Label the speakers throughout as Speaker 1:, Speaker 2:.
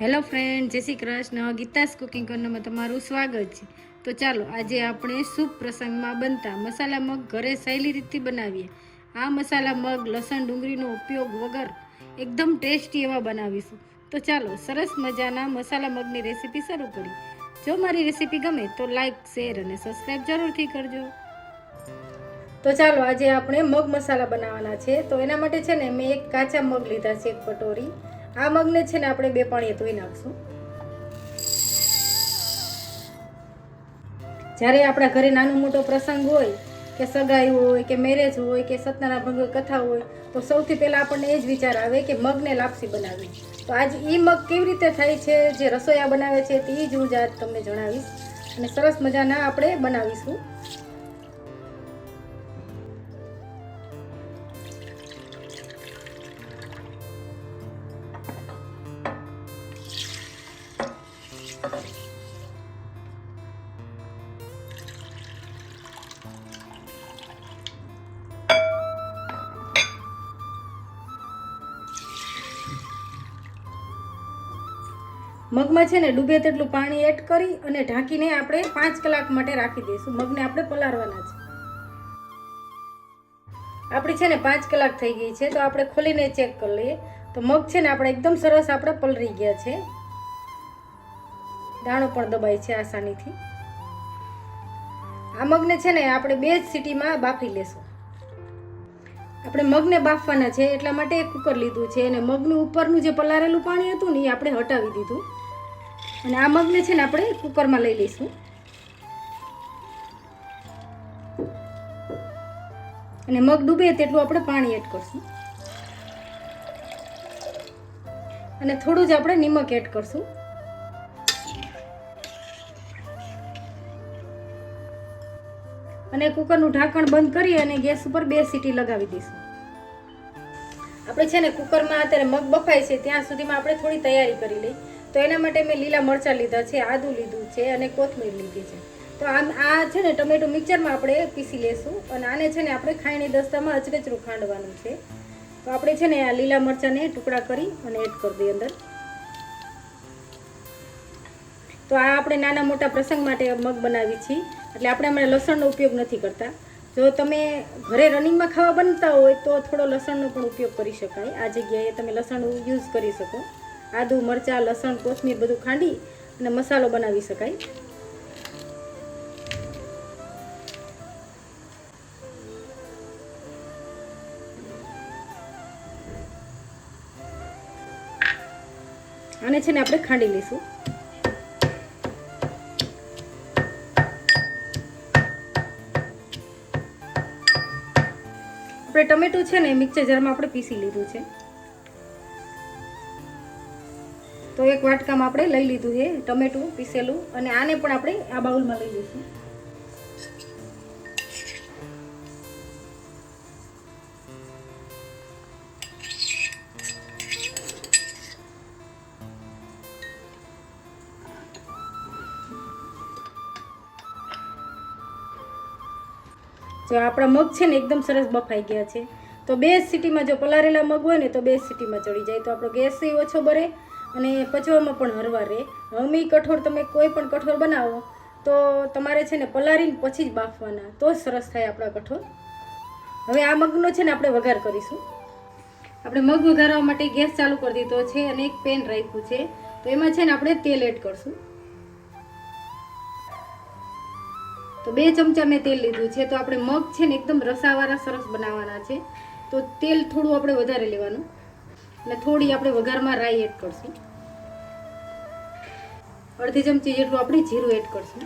Speaker 1: Hello friend, જય Shri Krishna. Geeta's cooking કોર્નરમાં તમારું સ્વાગત છે. તો ચાલો, આજે આપણે શુભ પ્રસંગમાં બનતા મસાલા મગ ઘરે સહેલી રીતથી બનાવીએ. આ મસાલા મગ, લસણ, ડુંગળીનો ઉપયોગ વગર એકદમ ટેસ્ટી એવા બનાવીશું. તો ચાલો, સરસ મજાના મસાલા મગની રેસીપી શરૂ કરી જો મારી રેસીપી ગમે તો લાઇક શેર અને સબસ્ક્રાઈબ જરૂરથી કરજો. તો ચાલો આજે આપણે મગ મસાલા બનાવવાના છે. તો એના માટે છે ને મેં એક કાચા મગ લીધા છે એક કટોરી. આ મગને છે ને આપણે બે પાણીએ ધોઈ નાખશું. જ્યારે આપણા ઘરે નાનો મોટો પ્રસંગ હોય, કે સગાઈ હોય, કે મેરેજ હોય, કે સત્યના ભંગ કથા હોય, તો સૌથી પહેલાં આપણને એ જ વિચાર આવે કે મગને લાપસી બનાવી. તો આજ એ મગ કેવી રીતે થાય છે, જે રસોઈયા બનાવે છે, તે જ હું જ તમને જણાવીશ. અને સરસ મજાના આપણે બનાવીશું. મગમાં છે ને ડૂબે તેટલું પાણી એડ કરી અને ઢાંકીને આપણે પાંચ કલાક માટે રાખી દઈશું. મગને આપણે પલાળવાના છે. આપણી છે ને પાંચ કલાક થઈ ગઈ છે, તો આપણે ખોલીને ચેક કરી લઈએ. તો મગ છે ને આપણે એકદમ સરસ આપણે પલળી ગયા છે. દાણો પણ દબાય છે આસાનીથી. આ મગને છે ને આપણે બે જ સિટીમાં બાફી લેશું. આપણે મગને બાફવાના છે, એટલા માટે એક કુકર લીધું છે અને મગનું ઉપરનું જે પલારેલું પાણી હતું ને એ આપણે હટાવી દીધું. અને આ મગને છે ને આપણે કુકરમાં લઈ લઈશું. અને મગ ડૂબે તેટલું આપણે પાણી એડ કરશું. અને થોડું જ આપણે નિમક એડ કરશું. અને કુકરનું ઢાંકણ બંધ કરી અને ગેસ ઉપર બે સીટી લગાવી દઈશું. આપણે છે ને કુકરમાં અત્યારે મગ બફાય છે, ત્યાં સુધીમાં આપણે થોડી તૈયારી કરી લઈ. તો એના માટે મેં લીલા મરચાં લીધા છે, આદુ લીધું છે અને કોથમીર લીધી છે. તો આમ આ છે ને ટમેટો મિક્સરમાં આપણે પીસી લેશું અને આને છે ને આપણે ખાઈને દસ્તામાં અચરેચરું ખાંડવાનું છે. તો આપણે છે ને આ લીલા મરચાંને ટુકડા કરી અને એડ કરી દઈએ અંદર. તો આ આપણે નાના મોટા પ્રસંગ માટે મગ બનાવી છીએ. એટલે આપણે હમણાં લસણનો ઉપયોગ નથી કરતા. જો તમે ઘરે રનિંગમાં ખાવા બનતા હોય તો થોડો લસણનો પણ ઉપયોગ કરી શકાય. આ જગ્યાએ તમે લસણ યુઝ કરી શકો. આદુ, મરચાં, લસણ, કોથમીર બધું ખાંડી અને મસાલો બનાવી શકાય. આને છે ને આપણે ખાંડી લઈશું. આપણે ટમેટું છે ને મિક્સર જારમાં આપણે પીસી લીધું છે. તો એક વાટકામાં આપણે લઈ લીધું છે, ટમેટું પીસેલું અને આને પણ આપણે આ બાઉલમાં લઈ લઈશું. જો આપણા મગ છે ને એકદમ સરસ બફાઈ ગયા છે. તો બે સિટીમાં જો પલારેલા મગ હોય ને તો બે સિટીમાં ચડી જાય. તો આપણો ગેસ ઓછો બરે અને પચવામાં પણ હરવા રહે હમી કઠોળ તમે કોઈ પણ કઠોળ બનાવો, તો તમારે છે ને પલારીને પછી જ બાફવાના. તો જ સરસ થાય આપણા કઠોળ. હવે આ મગનો છે ને આપણે વઘાર કરીશું. આપણે મગ વઘારવા માટે ગેસ ચાલુ કરી દીધો છે અને એક પેન રાખ્યું છે. તો એમાં છે ને આપણે તેલ એડ કરશું. તો બે ચમચા મેં તેલ લીધું છે. તો આપણે મગ છે ને એકદમ રસાવાળા સરસ બનાવવાના છે. તો તેલ થોડું આપણે વધારે લેવાનું. અને થોડી આપણે વઘારમાં રાઈ એડ કરશું. અડધી ચમચી જેટલું આપણે જીરું એડ કરશું.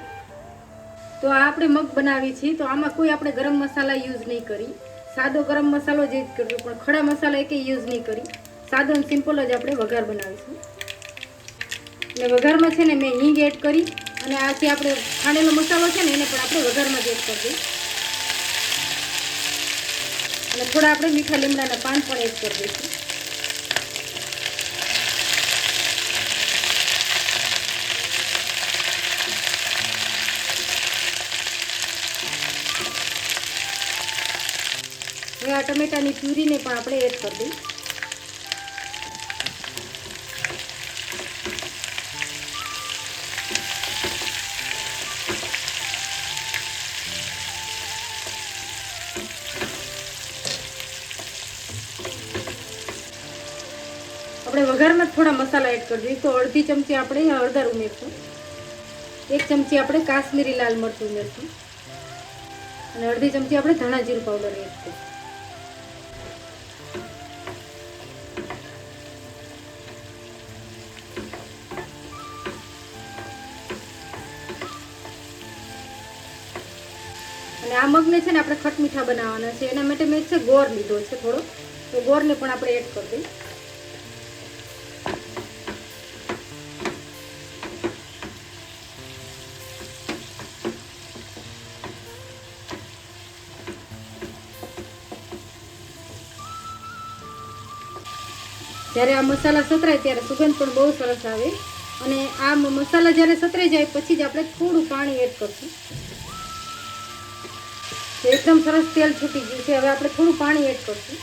Speaker 1: તો આ આપણે મગ બનાવી છીએ, તો આમાં કોઈ આપણે ગરમ મસાલા યુઝ નહીં કરી. સાદો ગરમ મસાલો જ યુઝ કરજો પણ ખડા મસાલા એકે યુઝ નહીં કરી. સાદો અને સિમ્પલ જ આપણે વઘાર બનાવીશું. અને વઘારમાં છે ને મેં હિંગ એડ કરી, અને આ જે આપણે ખાંડેલો મસાલો છે ને એને પણ આપણે વઘારમાં જ એડ કરી અને થોડા આપણે મીઠા લીમડાના પાન પણ એડ કરી દઈશું. ટમેટાની પ્યુરીને પણ આપણે એડ કરી દઈએ આપણે વઘારમાં થોડા મસાલા એડ કરી દઈએ તો અડધી ચમચી આપણે હળદર ઉમેરશું. એક ચમચી આપણે કાશ્મીરી લાલ મરચું ઉમેરશું. અને અડધી ચમચી આપણે ધાણા જીરું પાવડર એડ કરીશું. અને આ મગને છે ને આપણે ખટમીઠા બનાવવાના છે. એના માટે મેં છે ગોળ લીધો છે થોડો. તો ગોળને પણ આપણે એડ કરી દઈએ. જ્યારે આ મસાલા સતરાય ત્યારે સુગંધ પણ બહુ સરસ આવે. અને આ મસાલા જ્યારે સતરાઈ જાય પછી જ આપણે થોડું પાણી એડ કરશું. એકદમ સરસ તેલ છૂટી ગયું છે. હવે આપણે થોડું પાણી એડ કરશું.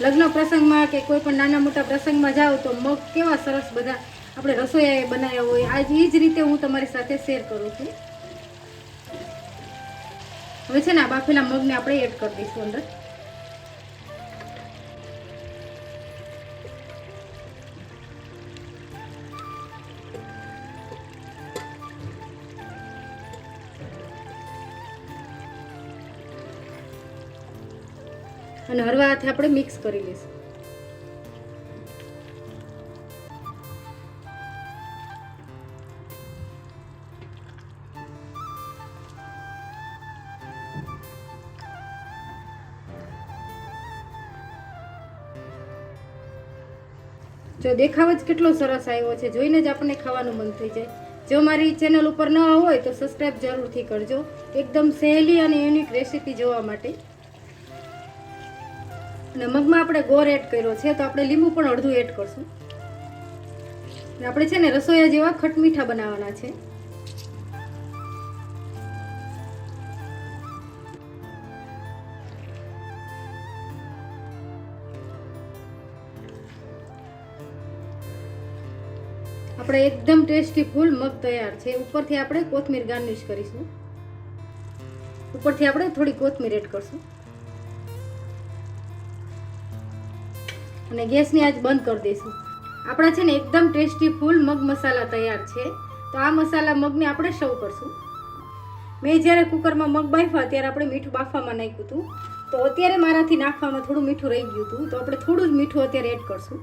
Speaker 1: લગ્ન પ્રસંગમાં કે કોઈ પણ નાના મોટા પ્રસંગમાં જાઓ તો મગ કેવા સરસ બધા આપણે રસોઈયાએ બનાવ્યા હોય. આજ એ જ રીતે હું તમારી સાથે શેર કરું છું. હવે છે ને આ બાફેલા મગને આપણે એડ કરી દઈશું અંદર. અને હળવા હાથે આપણે મિક્સ કરી લઈશું. જો દેખાવ જ કેટલો સરસ આવ્યો છે, જોઈને જ આપણને ખાવાનું મન થઈ જાય. જો મારી ચેનલ ઉપર ન હોય તો સબસ્ક્રાઈબ જરૂરથી કરજો. એકદમ સહેલી અને યુનિક રેસીપી જોવા માટે. અને મગમાં આપણે ગોર એડ કર્યો છે, તો આપણે લીંબુ પણ અડધું એડ કરશું. આપણે છે ને રસોઈયા જેવા ખટમીઠા બનાવવાના છે. આપણે એકદમ ટેસ્ટી ફૂલ મગ તૈયાર છે. ઉપરથી આપણે કોથમીર ગાર્નિશ કરીશું. ઉપરથી આપણે થોડી કોથમીર એડ કરશું. અને ગેસની આજ બંધ કરી દઈશું. આપણા છે ને એકદમ ટેસ્ટી ફૂલ મગ મસાલા તૈયાર છે. તો આ મસાલા મગને આપણે સર્વ કરશું. મેં જ્યારે કુકરમાં મગ બાફ્યા ત્યારે આપણે મીઠું બાફવામાં નાખ્યું હતું. તો અત્યારે મારાથી નાખવામાં થોડું મીઠું રહી ગયું હતું. તો આપણે થોડું જ મીઠું અત્યારે એડ કરશું.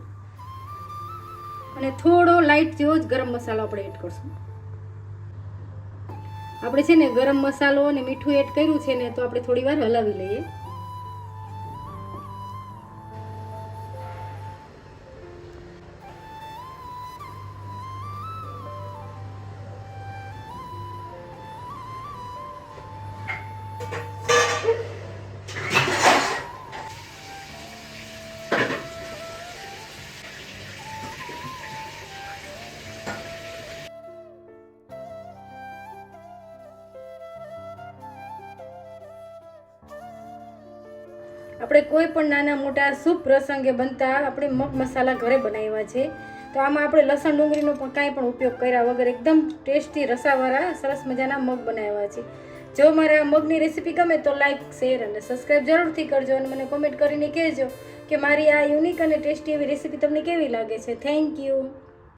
Speaker 1: અને થોડો લાઇટ જેવો જ ગરમ મસાલો આપણે એડ કરશું. આપણે છે ને ગરમ મસાલો અને મીઠું એડ કર્યું છે ને, તો આપણે થોડી વાર હલાવી લઈએ. આપણે કોઈ પણ નાના મોટા શુભ પ્રસંગે બનતા આપણે મગ મસાલા ઘરે બનાવ્યા છે. તો આમાં આપણે લસણ ડુંગળીનો પણ કાંઈ પણ ઉપયોગ કર્યા વગર એકદમ ટેસ્ટી રસાવાળા, સરસ મજાના મગ બનાવ્યા છે. જો મારે મગની રેસીપી ગમે તો લાઈક, શેર અને સબસ્ક્રાઈબ જરૂરથી કરજો અને મને કોમેન્ટ કરીને કહેજો કે મારી આ યુનિક અને ટેસ્ટી એવી રેસીપી તમને કેવી લાગે છે. Thank you.